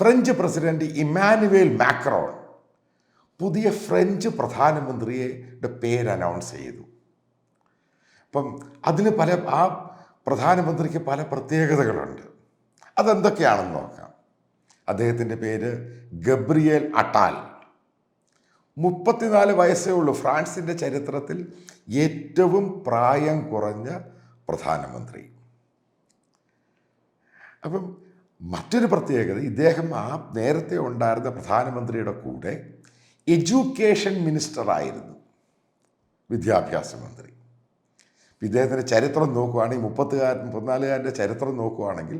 French president Emmanuel Macron പുതിയ French പ്രധാനമന്ത്രിയുടെ പേര് അനൗൺസ് ചെയ്തു. അപ്പം അതിന് പല ആ പ്രധാനമന്ത്രിക്ക് പല പ്രത്യേകതകളുണ്ട്. അതെന്തൊക്കെയാണെന്ന് നോക്കാം. അദ്ദേഹത്തിന്റെ പേര് ഗബ്രിയേൽ അട്ടാൽ. മുപ്പത്തിനാല് വയസ്സേ ഉള്ളൂ. ഫ്രാൻസിന്റെ ചരിത്രത്തിൽ ഏറ്റവും പ്രായം കുറഞ്ഞ പ്രധാനമന്ത്രി. അപ്പം മറ്റൊരു പ്രത്യേകത ഇദ്ദേഹം ആ നേരത്തെ ഉണ്ടായിരുന്ന പ്രധാനമന്ത്രിയുടെ കൂടെ എഡ്യൂക്കേഷൻ മിനിസ്റ്റർ ആയിരുന്നു വിദ്യാഭ്യാസ മന്ത്രി. ഇദ്ദേഹത്തിന്റെ ചരിത്രം നോക്കുകയാണെങ്കിൽ മുപ്പത്തുകാരൻ മുപ്പത്തിനാലുകാരന്റെ ചരിത്രം നോക്കുകയാണെങ്കിൽ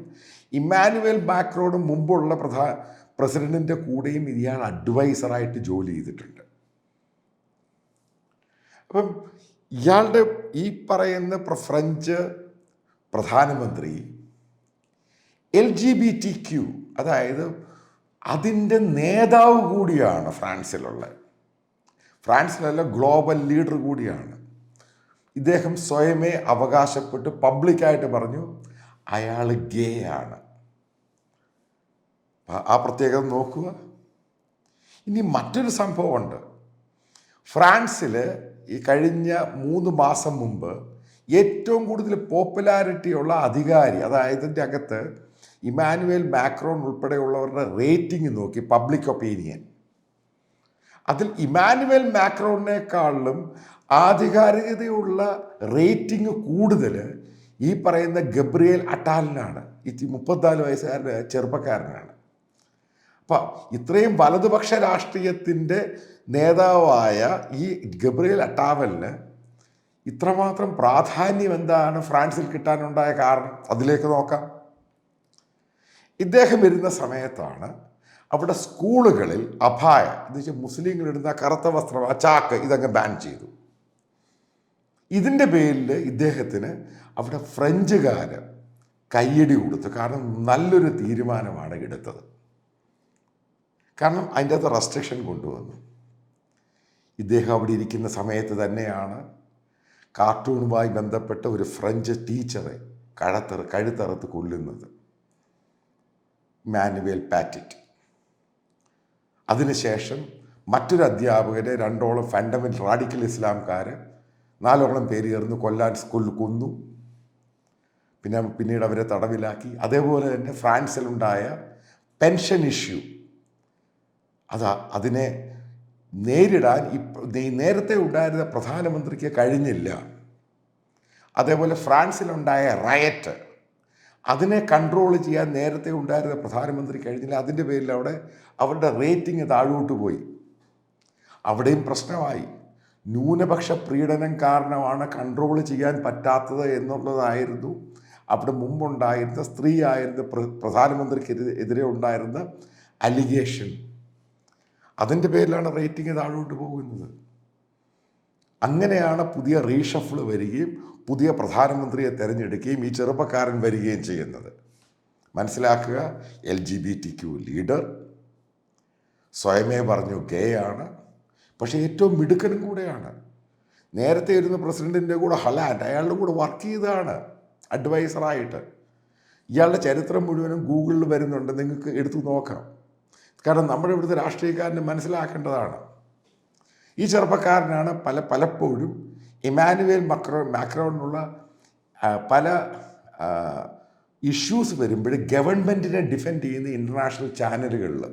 ഇമ്മാനുവൽ ബാക്ക്റോഡ് മുമ്പുള്ള പ്രധാ പ്രസിഡന്റിന്റെ കൂടെയും ഇയാൾ അഡ്വൈസറായിട്ട് ജോലി ചെയ്തിട്ടുണ്ട്. അപ്പം ഇയാളുടെ ഈ പറയുന്ന ഫ്രഞ്ച് പ്രധാനമന്ത്രി L G B T Q അതായത് അതിന്റെ നേതാവ് കൂടിയാണ് ഫ്രാൻസിലുള്ള ഫ്രാൻസിലല്ല ഗ്ലോബൽ ലീഡർ കൂടിയാണ്. ഇദ്ദേഹം സ്വയമേ അവകാശപ്പെട്ട് പബ്ലിക്കായിട്ട് പറഞ്ഞു അയാൾ ഗേ ആണ്. ആ- പ്രത്യേകത നോക്കുക. ഇനി മറ്റൊരു സംഭവമുണ്ട്. ഫ്രാൻസിൽ ഈ കഴിഞ്ഞ മൂന്ന് മാസം മുമ്പ് ഏറ്റവും കൂടുതൽ പോപ്പുലാരിറ്റിയുള്ള അധികാരി അതായത് അകത്ത് ഇമാനുവേൽ മാക്രോൺ ഉൾപ്പെടെയുള്ളവരുടെ റേറ്റിംഗ് നോക്കി പബ്ലിക് ഒപ്പീനിയൻ. അതിൽ ഇമാനുവേൽ മാക്രോണിനേക്കാളിലും ആധികാരികതയുള്ള റേറ്റിംഗ് കൂടുതൽ ഈ പറയുന്ന ഗബ്രിയേൽ അട്ടാലിനാണ്. ഈ മുപ്പത്തിനാല് വയസ്സുകാരന്റെ ചെറുപ്പക്കാരനാണ്. അപ്പം ഇത്രയും വലതുപക്ഷ രാഷ്ട്രീയത്തിന്റെ നേതാവായ ഈ ഗബ്രിയേൽ അട്ടാവലിന് ഇത്രമാത്രം പ്രാധാന്യം എന്താണ്? ഫ്രാൻസിൽ കിട്ടാനുണ്ടായ കാരണം? അതിലേക്ക് നോക്കാം. ഇദ്ദേഹം വരുന്ന സമയത്താണ് അവിടെ സ്കൂളുകളിൽ അഭായ എന്ന് വെച്ചാൽ മുസ്ലിങ്ങൾ ഇടുന്ന കറുത്ത വസ്ത്രം ആ ചാക്ക് ഇതങ്ങ് ബാൻ ചെയ്തു. ഇതിന്റെ പേരിൽ ഇദ്ദേഹത്തിന് അവിടെ ഫ്രഞ്ചുകാർ കയ്യടി കൊടുത്തു. കാരണം നല്ലൊരു തീരുമാനമാണ് എടുത്തത്. കാരണം അതിന്റെ അകത്ത് റെസ്ട്രിക്ഷൻ കൊണ്ടുവന്നു. ഇദ്ദേഹം അവിടെ ഇരിക്കുന്ന സമയത്ത് തന്നെയാണ് കാർട്ടൂണുമായി ബന്ധപ്പെട്ട ഒരു ഫ്രഞ്ച് ടീച്ചറെ കഴത്തറ കഴുത്തറുത്ത് കൊല്ലുന്നത്. Manuel Paty. അതിനുശേഷം മറ്റൊരു അധ്യാപകരെ രണ്ടോളം ഫണ്ടമെന്റൽ റാഡിക്കൽ ഇസ്ലാംകാർ നാലോളം പേര് ചേർന്ന് കൊല്ലാൻ സ്കൂളിൽ കൊന്നു. പിന്നെ പിന്നീട് അവരെ തടവിലാക്കി. അതേപോലെ തന്നെ ഫ്രാൻസിലുണ്ടായ പെൻഷൻ ഇഷ്യൂ. അത് അതിനെ നേരിടാൻ നേരത്തെ ഉണ്ടായിരുന്ന പ്രധാനമന്ത്രിക്ക് കഴിഞ്ഞില്ല. അതേപോലെ ഫ്രാൻസിലുണ്ടായ റയറ്റ്. അതിനെ കൺട്രോൾ ചെയ്യാൻ നേരത്തെ ഉണ്ടായിരുന്ന പ്രധാനമന്ത്രി കഴിഞ്ഞില്ല. അതിന്റെ പേരിൽ അവിടെ അവരുടെ റേറ്റിംഗ് താഴോട്ട് പോയി. അവിടെയും പ്രശ്നമായി. ന്യൂനപക്ഷ പ്രീഡനം കാരണമാണ് കൺട്രോൾ ചെയ്യാൻ പറ്റാത്തത് എന്നുള്ളതായിരുന്നു. അവിടെ മുമ്പുണ്ടായിരുന്ന സ്ത്രീ ആയിരുന്ന പ്ര- പ്രധാനമന്ത്രിക്കെതിരെ ഉണ്ടായിരുന്ന അലിഗേഷൻ അതിന്റെ പേരിലാണ് റേറ്റിംഗ് താഴോട്ട് പോകുന്നത്. അങ്ങനെയാണ് പുതിയ റീഷഫിൾ വരികയും പുതിയ പ്രധാനമന്ത്രിയെ തിരഞ്ഞെടുക്കുകയും ഈ ചെറുപ്പക്കാരൻ വരികയും ചെയ്യുന്നത്. മനസ്സിലാക്കുക L G B T Q leader. സ്വയമേ പറഞ്ഞു ഗേ ആണ് പക്ഷേ ഏറ്റവും മിടുക്കനും കൂടെയാണ്. നേരത്തെ ഇരുന്ന പ്രസിഡന്റിന്റെ കൂടെ ഹലാൻഡ് അയാളുടെ കൂടെ വർക്ക് ചെയ്തതാണ് അഡ്വൈസറായിട്ട്. ഇയാളുടെ ചരിത്രം മുഴുവനും ഗൂഗിളിൽ വരുന്നുണ്ട് നിങ്ങൾക്ക് എടുത്തു നോക്കാം. കാരണം നമ്മുടെ ഇവിടുത്തെ രാഷ്ട്രീയക്കാരന് മനസ്സിലാക്കേണ്ടതാണ്. ഈ ചെറുപ്പക്കാരനാണ് പല പലപ്പോഴും ഇമാനുവേൽ മക്രോ മാക്രോണിനുള്ള പല ഇഷ്യൂസ് വരുമ്പോൾ ഗവൺമെന്റിനെ ഡിഫെൻഡ് ചെയ്യുന്ന ഇന്റർനാഷണൽ ചാനലുകളിൽ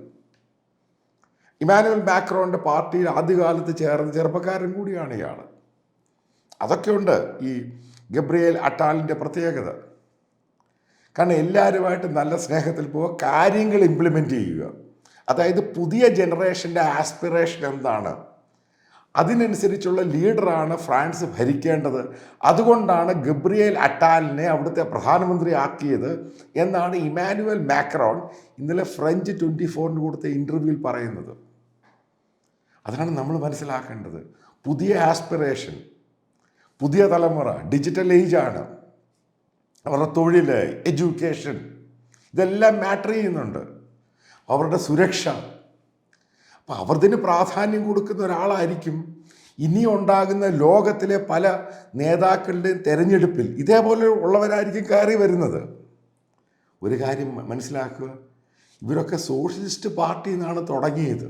ഇമാനുവൽ മാക്രോണിന്റെ പാർട്ടിയിൽ ആദ്യകാലത്ത് ചേർന്ന ചെറുപ്പക്കാരൻ കൂടിയാണ് ഇയാൾ അതൊക്കെയുണ്ട് ഈ ഗബ്രിയേൽ അട്ടാലിന്റെ പ്രത്യേകത. കാരണം എല്ലാവരുമായിട്ട് നല്ല സ്നേഹത്തിൽ പോവുക കാര്യങ്ങൾ ഇംപ്ലിമെന്റ് ചെയ്യുക. അതായത് പുതിയ ജനറേഷന്റെ ആസ്പിറേഷൻ എന്താണ്? അതിനനുസരിച്ചുള്ള ലീഡറാണ് ഫ്രാൻസ് ഭരിക്കേണ്ടത്. അതുകൊണ്ടാണ് ഗബ്രിയേൽ അട്ടാലിനെ അവിടുത്തെ പ്രധാനമന്ത്രി ആക്കിയത് എന്നാണ് ഇമാനുവൽ മാക്രോൺ ഇന്നലെ ഫ്രഞ്ച് ട്വന്റി ഫോറിന് കൊടുത്ത ഇന്റർവ്യൂവിൽ പറയുന്നത്. അതാണ് നമ്മൾ മനസ്സിലാക്കേണ്ടത്. പുതിയ ആസ്പിറേഷൻ പുതിയ തലമുറ ഡിജിറ്റൽ ഏജാണ്. അവരുടെ തൊഴിൽ എഡ്യൂക്കേഷൻ ഇതെല്ലാം മാറ്റർ ചെയ്യുന്നുണ്ട്. അവരുടെ സുരക്ഷ അപ്പം അവർതിന് പ്രാധാന്യം കൊടുക്കുന്ന ഒരാളായിരിക്കും ഇനി ഉണ്ടാകുന്ന ലോകത്തിലെ പല നേതാക്കളുടെയും തെരഞ്ഞെടുപ്പിൽ ഇതേപോലെ ഉള്ളവരായിരിക്കും കയറി വരുന്നത്. ഒരു കാര്യം മനസ്സിലാക്കുക. ഇവരൊക്കെ സോഷ്യലിസ്റ്റ് പാർട്ടിയിൽ നിന്നാണ് തുടങ്ങിയത്.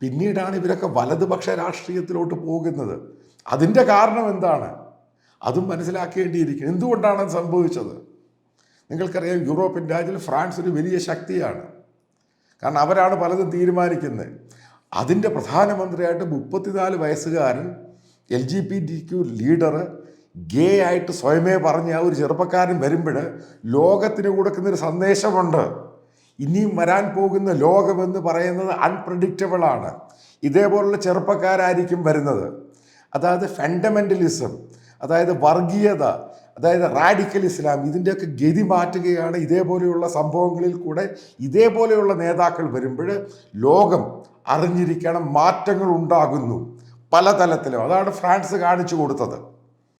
പിന്നീടാണ് ഇവരൊക്കെ വലതുപക്ഷ രാഷ്ട്രീയത്തിലോട്ട് പോകുന്നത്. അതിന്റെ കാരണം എന്താണ്? അതും മനസ്സിലാക്കേണ്ടിയിരിക്കും എന്തുകൊണ്ടാണ് അത് സംഭവിച്ചത്? നിങ്ങൾക്കറിയാം യൂറോപ്യൻ രാജ്യത്തിൽ ഫ്രാൻസ് ഒരു വലിയ ശക്തിയാണ്. കാരണം അവരാണ് പലതും തീരുമാനിക്കുന്നത്. അതിന്റെ പ്രധാനമന്ത്രിയായിട്ട് മുപ്പത്തിനാല് വയസ്സുകാരൻ L G B T Q leader gay ആയിട്ട് സ്വയമേ പറഞ്ഞ ആ ഒരു ചെറുപ്പക്കാരൻ വരുമ്പോൾ ലോകത്തിന് കൊടുക്കുന്നൊരു സന്ദേശമുണ്ട്. ഇനിയും വരാൻ പോകുന്ന ലോകമെന്ന് പറയുന്നത് അൺപ്രഡിക്റ്റബിൾ ആണ് ഇതേപോലുള്ള ചെറുപ്പക്കാരായിരിക്കും വരുന്നത്. അതായത് ഫണ്ടമെന്റലിസം അതായത് വർഗീയത അതായത് റാഡിക്കൽ ഇസ്ലാം ഇതിന്റെയൊക്കെ ഗതി മാറ്റുകയാണ് ഇതേപോലെയുള്ള സംഭവങ്ങളിൽ കൂടെ ഇതേപോലെയുള്ള നേതാക്കൾ വരുമ്പോൾ ലോകം അറിഞ്ഞിരിക്കണം മാറ്റങ്ങൾ ഉണ്ടാകുന്നു പല തലത്തിലും അതാണ് ഫ്രാൻസ് കാണിച്ചു കൊടുത്തത്.